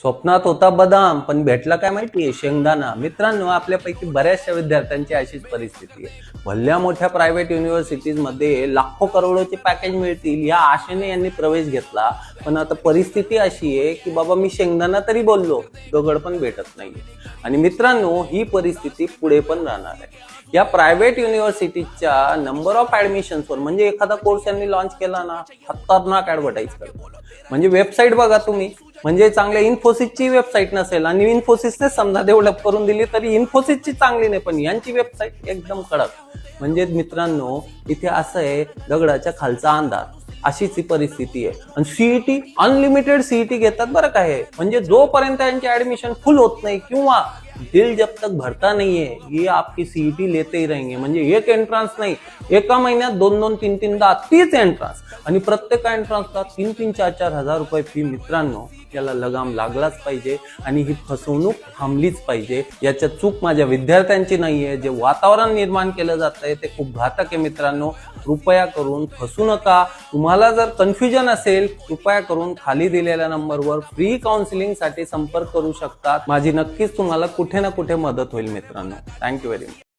स्वप्नात होता बदाम पण भेटला काय माहितीये शेंगदाणा. मित्रांनो आपल्यापैकी बऱ्याचशा विद्यार्थ्यांची अशीच परिस्थिती आहे. भल्या मोठ्या प्रायव्हेट युनिव्हर्सिटीजमध्ये लाखो करोडोचे पॅकेज मिळतील या आशेने यांनी प्रवेश घेतला. पण आता परिस्थिती अशी आहे की बाबा मी शेंगदाणा तरी बोललो दगड पण भेटत नाहीये. आणि मित्रांनो ही परिस्थिती पुढे पण राहणार आहे. या प्रायव्हेट युनिव्हर्सिटीच्या नंबर ऑफ ऍडमिशन्सवर म्हणजे एखादा कोर्स यांनी लॉन्च केला ना खतरनाक ऍडव्हर्टाईज करतो म्हणजे वेबसाईट बघा तुम्ही. म्हणजे चांगल्या इन्फोसिसची वेबसाईट नसेल आणि इन्फोसिसने समजा डेव्हलप करून दिली तरी इन्फोसिसची चांगली नाही पण यांची वेबसाईट एकदम कडक. म्हणजे मित्रांनो इथे असं आहे दगडाच्या खालचा अंधार. अशीच ही परिस्थिती आहे. आणि सीईटी अनलिमिटेड सीईटी घेतात बरं काय आहे. म्हणजे जोपर्यंत यांची ऍडमिशन फुल होत नाही किंवा दिल जब तक भरता नहीं है ये आपकी सीईटी लेते ही रहेंगे। म्हणजे एक एंट्रान्स नाही एका महिन्यात दोन दोन तीन तीनदा तीच एंट्रान्स आणि प्रत्येक एंट्रान्सला तीन तीन चार चार हजार रुपये फी मित्रांनो याला लगाम लागलाच पाहिजे आणि ही फसवणूक थांबलीच पाहिजे. याच्या चूक माझ्या विद्यार्थ्यांची नाहीये. जे वातावरण निर्माण केलं जात आहे ते खूप घातक आहे मित्रांनो. कृपया करून फसू नका. तुम्हाला जर कन्फ्युजन असेल कृपया करून खाली दिलेल्या नंबरवर फ्री काउन्सिलिंगसाठी संपर्क करू शकता. माझी नक्कीच तुम्हाला कुठे ना कुठे मदत होईल मित्रांनो. Thank you very much